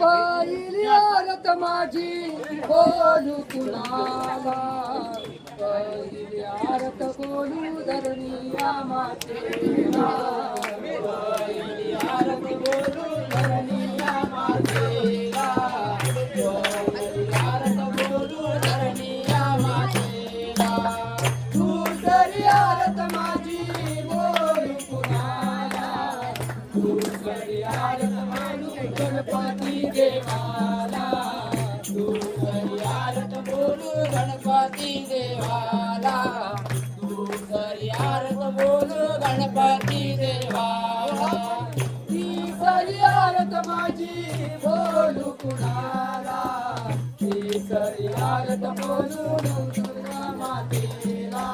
पहिली आरत माझी बोलू कुणाला पहिली आरत बोलू धरणी मातेला गणपती देवाला दुसरी आरत गणपती देवाला दुसरी आरत बोलू गणपती देवाला आरत माझी बोलू कुणाला आरत बोलू मातेला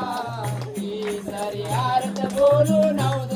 आरत बोलू नव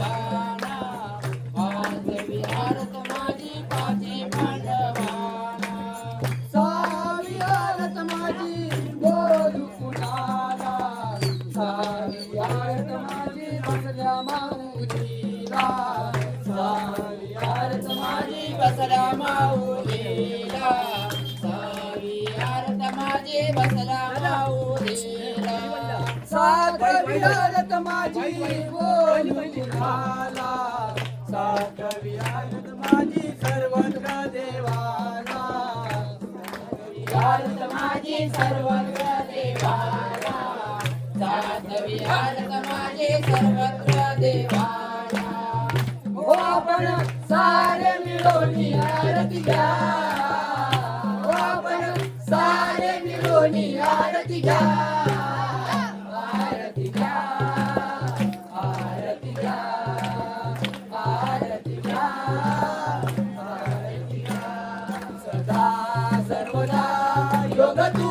सावी माऊलीला सावी आरत माझी बसल्या माऊलीला सावी आरत माझी बसल्या आरत माझी सर्वत्र देवाला आरत माझी सर्वत्र देवाला सातवी सर्वत्र हो आपण सारे मिळून आरती घ्या हो आपण सारे मिळून आरती घ्या आरती घ्या आरती घ्या आरती घ्या आरती घ्या सदा सर्वदा योग तू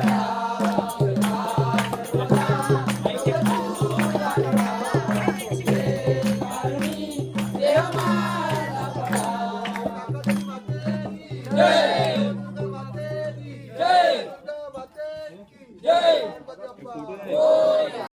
জয়